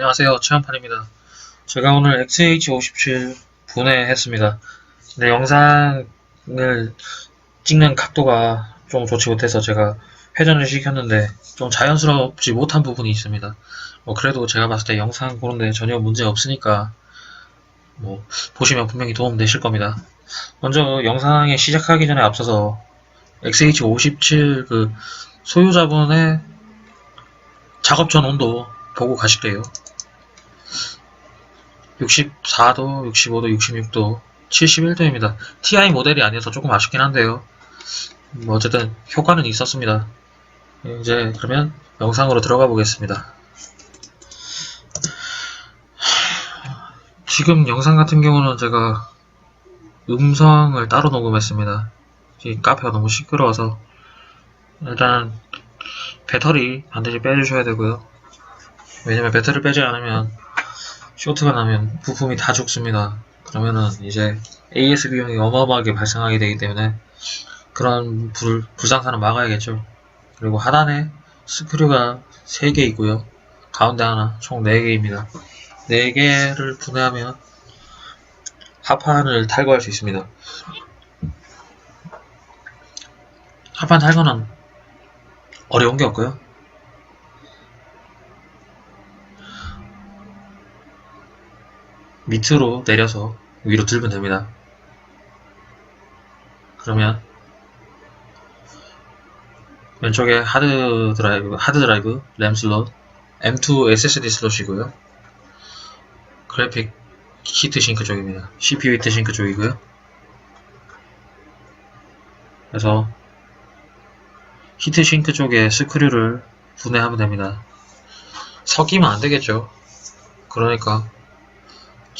안녕하세요. 최한판입니다. 제가 오늘 XH57 분해했습니다. 근데 영상을 찍는 각도가 좀 좋지 못해서 제가 회전을 시켰는데 좀 자연스럽지 못한 부분이 있습니다. 뭐 그래도 제가 봤을 때 영상 보는데 전혀 문제 없으니까 뭐 보시면 분명히 도움 되실 겁니다. 먼저 영상에 시작하기 전에 앞서서 XH57 그 소유자분의 작업 전 온도 보고 가실게요. 64도, 65도, 66도, 71도입니다. TI 모델이 아니어서 조금 아쉽긴 한데요. 뭐 어쨌든 효과는 있었습니다. 이제 그러면 영상으로 들어가 보겠습니다. 지금 영상 같은 경우는 제가 음성을 따로 녹음했습니다. 이 카페가 너무 시끄러워서 일단 배터리 반드시 빼주셔야 되고요. 왜냐면 배터리를 빼지 않으면 쇼트가 나면 부품이 다 죽습니다. 그러면은 이제 AS 비용이 어마어마하게 발생하게 되기 때문에 그런 불, 불상사는 막아야겠죠. 그리고 하단에 스크류가 3개 있고요. 가운데 하나 총 4개입니다. 4개를 분해하면 하판을 탈거할 수 있습니다. 하판 탈거는 어려운 게 없고요. 밑으로 내려서 위로 들면 됩니다. 그러면 왼쪽에 하드 드라이브, 하드 드라이브, 램 슬롯, M2 SSD 슬롯이고요. 그래픽 히트 싱크 쪽입니다. CPU 히트 싱크 쪽이고요. 그래서 히트 싱크 쪽에 스크류를 분해하면 됩니다. 섞이면 안 되겠죠. 그러니까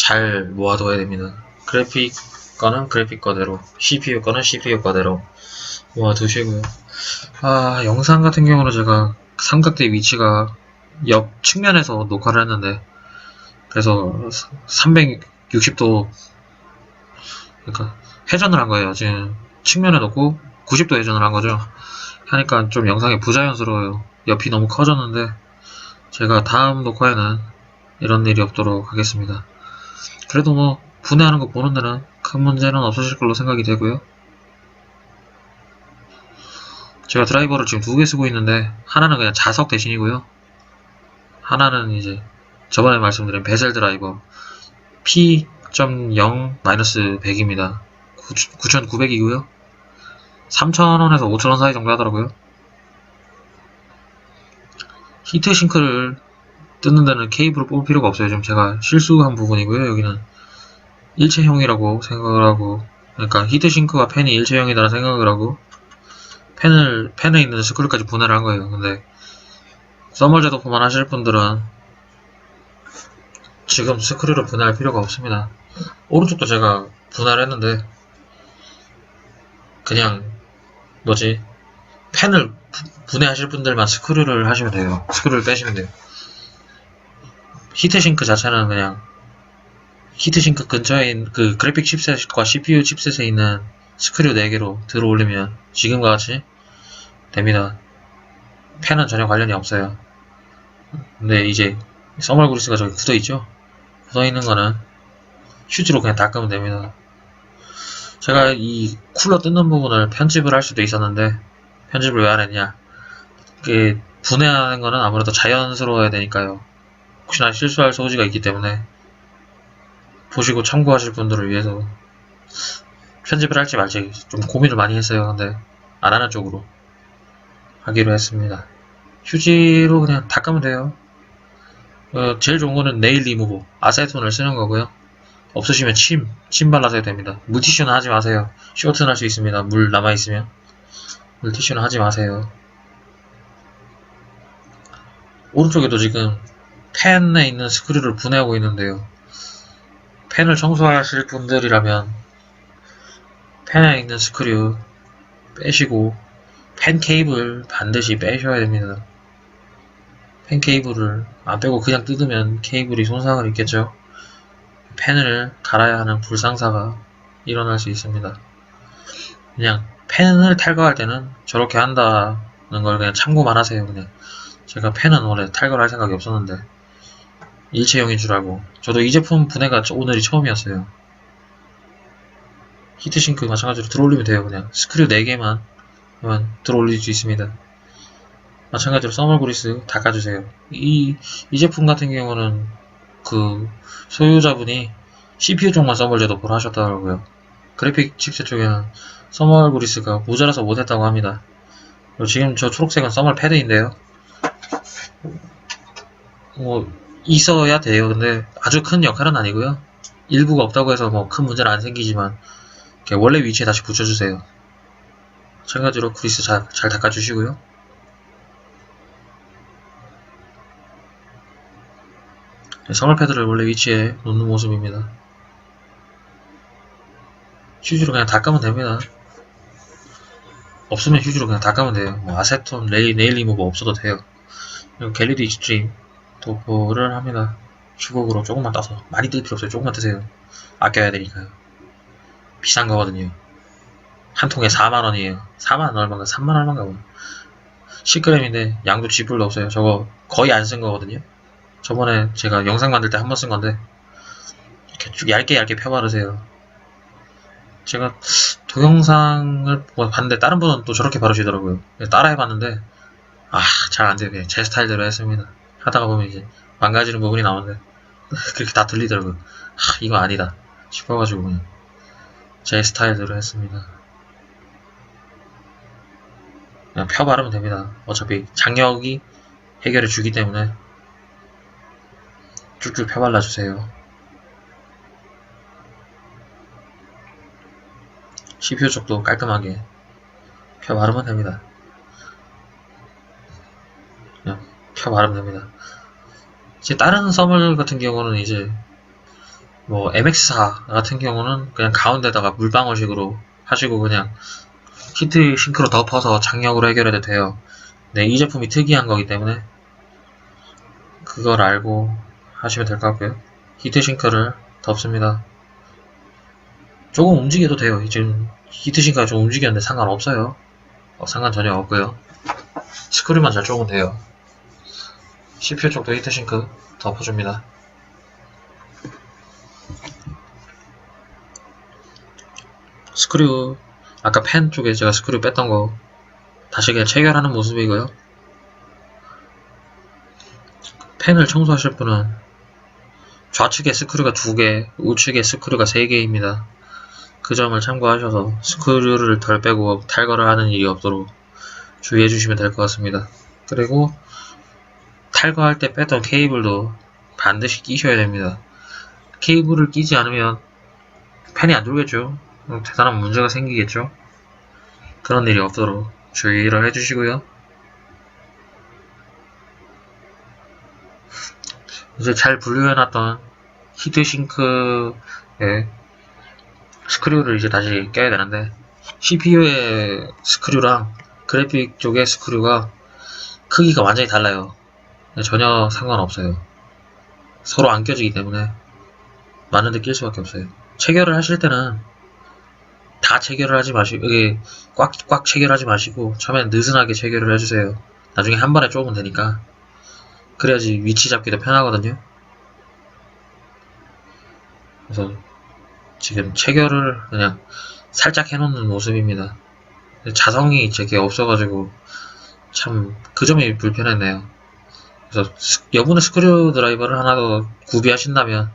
잘 모아둬야 됩니다. 그래픽 거는 그래픽 거대로, CPU 거는 CPU 거대로 모아두시고요. 아, 영상 같은 경우는 제가 삼각대 위치가 옆 측면에서 녹화를 했는데, 그래서 360도, 그러니까 회전을 한 거예요. 지금 측면에 놓고 90도 회전을 한 거죠. 하니까 좀 영상이 부자연스러워요. 옆이 너무 커졌는데, 제가 다음 녹화에는 이런 일이 없도록 하겠습니다. 그래도 뭐 분해하는 거 보는 데는 큰 문제는 없으실 걸로 생각이 되고요. 제가 드라이버를 지금 두 개 쓰고 있는데 하나는 그냥 자석 대신이고요. 하나는 이제 저번에 말씀드린 베젤 드라이버 P.0-100입니다. 9,900이고요. 3,000원에서 5,000원 사이 정도 하더라고요. 히트싱크를 뜯는 데는 케이블을 뽑을 필요가 없어요. 지금 제가 실수한 부분이고요. 여기는 일체형이라고 생각을 하고 그러니까 히트싱크와 팬이 일체형이라는 생각을 하고 팬을 팬에 있는 스크류까지 분해를 한 거예요. 근데 써멀 제도포만 하실 분들은 지금 스크류를 분해할 필요가 없습니다. 오른쪽도 제가 분해를 했는데 그냥 뭐지 팬을 분해하실 분들만 스크류를 하시면 돼요. 스크류를 빼시면 돼요. 히트싱크 자체는 그냥 히트싱크 근처에 그 그래픽 칩셋과 CPU 칩셋에 있는 스크류 4개로 들어 올리면 지금과 같이 됩니다. 펜은 전혀 관련이 없어요. 근데 이제 써멀 그리스가 저기 굳어 있죠? 굳어 있는 거는 휴지로 그냥 닦으면 됩니다. 제가 이 쿨러 뜯는 부분을 편집을 할 수도 있었는데 편집을 왜 안 했냐? 그 분해하는 거는 아무래도 자연스러워야 되니까요. 혹시나 실수할 소지가 있기 때문에 보시고 참고하실 분들을 위해서 편집을 할지 말지 좀 고민을 많이 했어요. 근데 안 하는 쪽으로 하기로 했습니다. 휴지로 그냥 닦으면 돼요. 어, 제일 좋은 거는 네일 리무버, 아세톤을 쓰는 거고요. 없으시면 침, 침 발라서 됩니다. 물티슈는 하지 마세요. 쇼트 날수 있습니다. 물 남아있으면. 물티슈는 하지 마세요. 오른쪽에도 지금 펜에 있는 스크류를 분해하고 있는데요. 펜을 청소하실 분들이라면 펜에 있는 스크류 빼시고 펜 케이블 반드시 빼셔야 됩니다. 펜 케이블을 안 빼고 그냥 뜯으면 케이블이 손상을 입겠죠. 펜을 갈아야 하는 불상사가 일어날 수 있습니다. 그냥 펜을 탈거할 때는 저렇게 한다는 걸 그냥 참고만 하세요. 그냥 제가 펜은 원래 탈거를 할 생각이 없었는데 일체형인 줄 알고. 저도 이 제품 분해가 저- 오늘이 처음이었어요. 히트싱크 마찬가지로 들어올리면 돼요 그냥. 스크류 4개만 들어올릴 수 있습니다. 마찬가지로 써멀 그리스 닦아주세요. 이, 이 제품 같은 경우는 그 소유자분이 CPU 쪽만 써멀 제도를 하셨더라고요. 그래픽 칩셋 쪽에는 써멀 그리스가 모자라서 못했다고 합니다. 지금 저 초록색은 써멀 패드인데요. 뭐 있어야 돼요. 근데 아주 큰 역할은 아니고요. 일부가 없다고 해서 뭐 큰 문제는 안 생기지만 원래 위치에 다시 붙여주세요. 마찬가지로 그리스 잘, 잘 닦아주시고요. 네, 선물 패드를 원래 위치에 놓는 모습입니다. 휴지로 그냥 닦으면 됩니다. 없으면 휴지로 그냥 닦으면 돼요. 뭐 아세톤, 레일, 네일 리무버 없어도 돼요. 갤리드 익스트림 도포를 합니다. 주걱으로 조금만 따서 많이 뜰 필요 없어요. 조금만 뜨세요. 아껴야 되니까요. 비싼 거거든요. 한 통에 4만 원이에요. 4만 얼마인가? 3만 얼마인가? 뭐. 10g인데 양도 지불도 없어요. 저거 거의 안 쓴 거거든요. 저번에 제가 영상 만들 때 한 번 쓴 건데 이렇게 쭉 얇게 얇게 펴바르세요. 제가 동영상을 봤는데 다른 분은 또 저렇게 바르시더라고요. 따라 해봤는데 아 잘 안 돼요. 그냥 제 스타일대로 했습니다. 하다가 보면 이제 망가지는 부분이 나오는데 그렇게 다 들리더라고요. 하, 이거 아니다 싶어가지고 그냥 제 스타일대로 했습니다. 그냥 펴 바르면 됩니다. 어차피 장력이 해결해 주기 때문에 쭉쭉 펴 발라주세요. CPU 쪽도 깔끔하게 펴 바르면 됩니다. 펴 바르면 됩니다. 이제 다른 썸을 같은 경우는 이제 뭐 MX4 같은 경우는 그냥 가운데다가 물방울식으로 하시고 그냥 히트 싱크로 덮어서 장력으로 해결해도 돼요. 네, 이 제품이 특이한 거기 때문에 그걸 알고 하시면 될 것 같고요. 히트 싱크를 덮습니다. 조금 움직여도 돼요. 지금 히트 싱크가 좀 움직였는데 상관없어요. 어, 상관 전혀 없고요. 스크류만 잘 쪼면 돼요. CPU 쪽도 히트싱크 덮어줍니다. 스크류 아까 펜 쪽에 제가 스크류 뺐던 거 다시 그냥 체결하는 모습이고요. 펜을 청소하실 분은 좌측에 스크류가 2개, 우측에 스크류가 3개입니다. 그 점을 참고하셔서 스크류를 덜 빼고 탈거를 하는 일이 없도록 주의해 주시면 될 것 같습니다. 그리고 탈거할 때 뺐던 케이블도 반드시 끼셔야 됩니다. 케이블을 끼지 않으면 펜이 안 돌겠죠. 어, 대단한 문제가 생기겠죠. 그런 일이 없도록 주의를 해주시고요. 이제 잘 분류해놨던 히트싱크에 스크류를 이제 다시 껴야 되는데 CPU의 스크류랑 그래픽 쪽의 스크류가 크기가 완전히 달라요. 전혀 상관없어요. 서로 안 껴지기 때문에 많은데 낄 수밖에 없어요. 체결을 하실 때는 다 체결을 하지 마시고 꽉, 꽉 체결하지 마시고 처음엔 느슨하게 체결을 해주세요. 나중에 한 번에 쪼으면 되니까 그래야지 위치 잡기도 편하거든요. 그래서 지금 체결을 그냥 살짝 해놓는 모습입니다. 자성이 제게 없어가지고 참 그 점이 불편했네요. 그래서 스- 여분의 스크류 드라이버를 하나 더 구비하신다면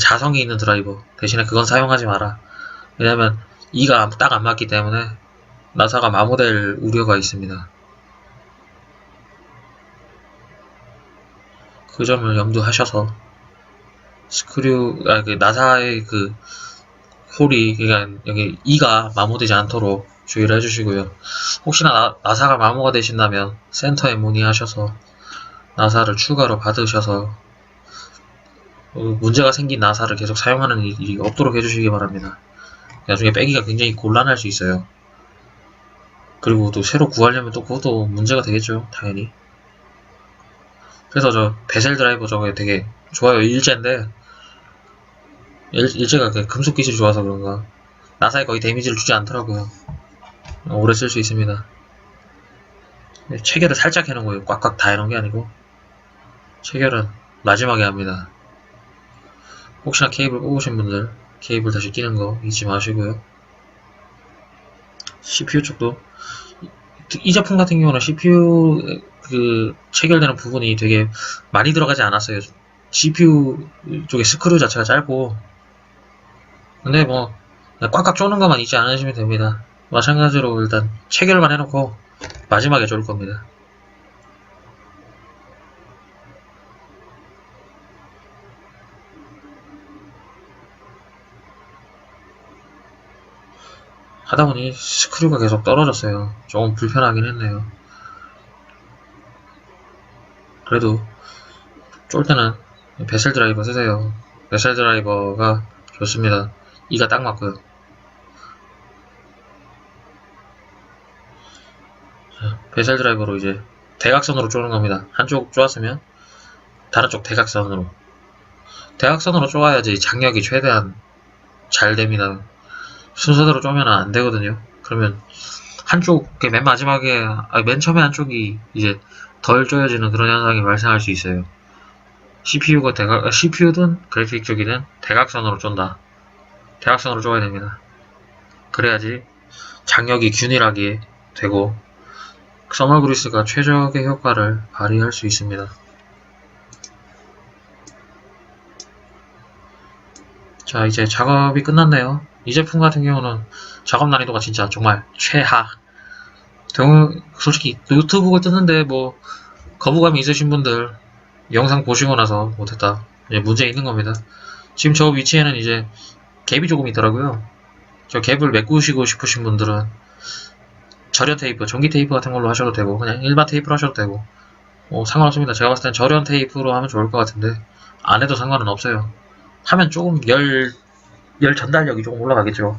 자성이 있는 드라이버 대신에 그건 사용하지 마라. 왜냐면 이가 딱 안 맞기 때문에 나사가 마모될 우려가 있습니다. 그 점을 염두하셔서 스크류 아, 그 나사의 그 홀이 그러니까 여기 이가 마모되지 않도록 주의를 해주시고요. 혹시나 나, 나사가 마모가 되신다면 센터에 문의하셔서 나사를 추가로 받으셔서 어, 문제가 생긴 나사를 계속 사용하는 일이 없도록 해주시기 바랍니다. 나중에 빼기가 굉장히 곤란할 수 있어요. 그리고 또 새로 구하려면 또 그것도 문제가 되겠죠, 당연히. 그래서 저 베셀 드라이버 저거 되게 좋아요. 일제인데 일, 일제가 그 금속 기술이 좋아서 그런가 나사에 거의 데미지를 주지 않더라고요. 어, 오래 쓸 수 있습니다. 체결을 살짝 해놓은 거예요. 꽉꽉 다 해놓은 게 아니고 체결은 마지막에 합니다. 혹시나 케이블 뽑으신 분들 케이블 다시 끼는 거 잊지 마시고요. CPU 쪽도 이- 이 제품 같은 경우는 CPU 그 체결되는 부분이 되게 많이 들어가지 않았어요. CPU 쪽에 스크류 자체가 짧고 근데 뭐 꽉꽉 쪼는 것만 잊지 않으시면 됩니다. 마찬가지로 일단 체결만 해놓고 마지막에 졸 겁니다. 하다 보니 스크류가 계속 떨어졌어요. 조금 불편하긴 했네요. 그래도 쫄 때는 베셀 드라이버 쓰세요. 베셀 드라이버가 좋습니다. 이가 딱 맞고요. 자, 베셀 드라이버로 이제 대각선으로 쪼는 겁니다. 한쪽 쪼았으면 다른 쪽 대각선으로. 대각선으로 쪼아야지 장력이 최대한 잘 됩니다. 순서대로 쪼면 안 되거든요. 그러면 한쪽, 그맨 마지막에, 아, 맨 처음에 한쪽이 이제 덜 쪼여지는 그런 현상이 발생할 수 있어요. CPU가 대각, CPU든 그래픽 쪽이든 대각선으로 쫀다. 대각선으로 쪼아야 됩니다. 그래야지 장력이 균일하게 되고 서멀 그리스가 최적의 효과를 발휘할 수 있습니다. 자, 이제 작업이 끝났네요. 이 제품 같은 경우는 작업 난이도가 진짜 정말 최하. 등- 솔직히 노트북을 뜨는데 뭐 거부감이 있으신 분들 영상 보시고 나서 못했다. 이제 문제 있는 겁니다. 지금 저 위치에는 이제 갭이 조금 있더라고요. 저 갭을 메꾸시고 싶으신 분들은 절연 테이프, 전기 테이프 같은 걸로 하셔도 되고 그냥 일반 테이프로 하셔도 되고 뭐 상관없습니다. 제가 봤을 땐 절연 테이프로 하면 좋을 것 같은데 안 해도 상관은 없어요. 하면 조금 열, 열 전달력이 조금 올라가겠죠.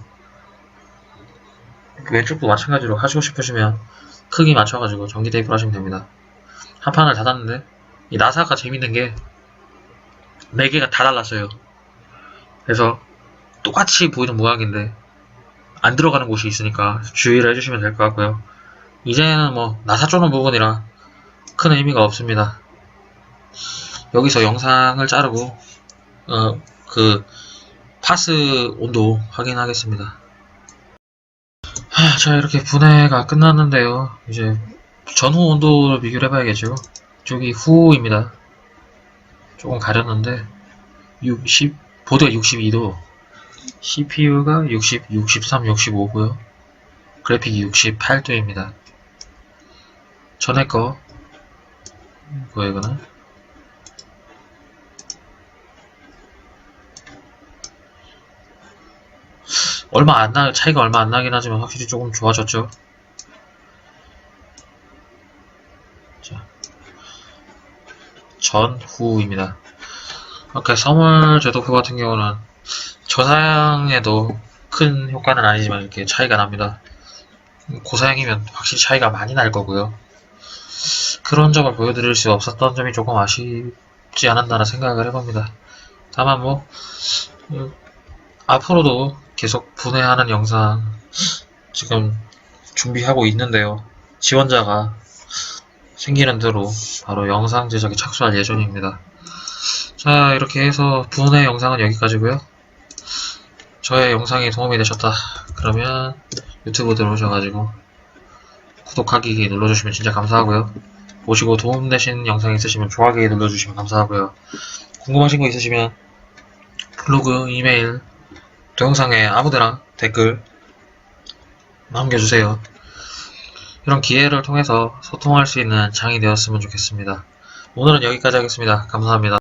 왼쪽도 마찬가지로 하시고 싶으시면 크기 맞춰가지고 전기 테이프로 하시면 됩니다. 한 판을 닫았는데 이 나사가 재밌는 게 4개가 다 달랐어요. 그래서 똑같이 보이는 모양인데 안 들어가는 곳이 있으니까 주의를 해주시면 될 것 같고요. 이제는 뭐 나사 쪼는 부분이라 큰 의미가 없습니다. 여기서 영상을 자르고 어, 그 파스 온도 확인하겠습니다. 하, 자 이렇게 분해가 끝났는데요. 이제 전후 온도를 비교를 해봐야겠죠. 저기 후입니다. 조금 가렸는데 60 보드가 62도 CPU가 60, 63, 65고요. 그래픽이 68도입니다. 전에 거 뭐야 이거는 얼마 안 나, 차이가 얼마 안 나긴 하지만 확실히 조금 좋아졌죠. 자, 전후입니다. 이렇게 선물 제도표 같은 경우는 저사양에도 큰 효과는 아니지만 이렇게 차이가 납니다. 고사양이면 확실히 차이가 많이 날 거고요. 그런 점을 보여드릴 수 없었던 점이 조금 아쉽지 않았나라 생각을 해봅니다. 다만 뭐 음, 앞으로도 계속 분해하는 영상 지금 준비하고 있는데요. 지원자가 생기는 대로 바로 영상 제작에 착수할 예정입니다. 자, 이렇게 해서 분해 영상은 여기까지고요. 저의 영상이 도움이 되셨다. 그러면 유튜브 들어오셔가지고 구독하기 눌러주시면 진짜 감사하고요. 보시고 도움되신 영상 있으시면 좋아하기 눌러주시면 감사하고요. 궁금하신 거 있으시면 블로그, 이메일, 동영상에 아무데나 댓글 남겨주세요. 이런 기회를 통해서 소통할 수 있는 장이 되었으면 좋겠습니다. 오늘은 여기까지 하겠습니다. 감사합니다.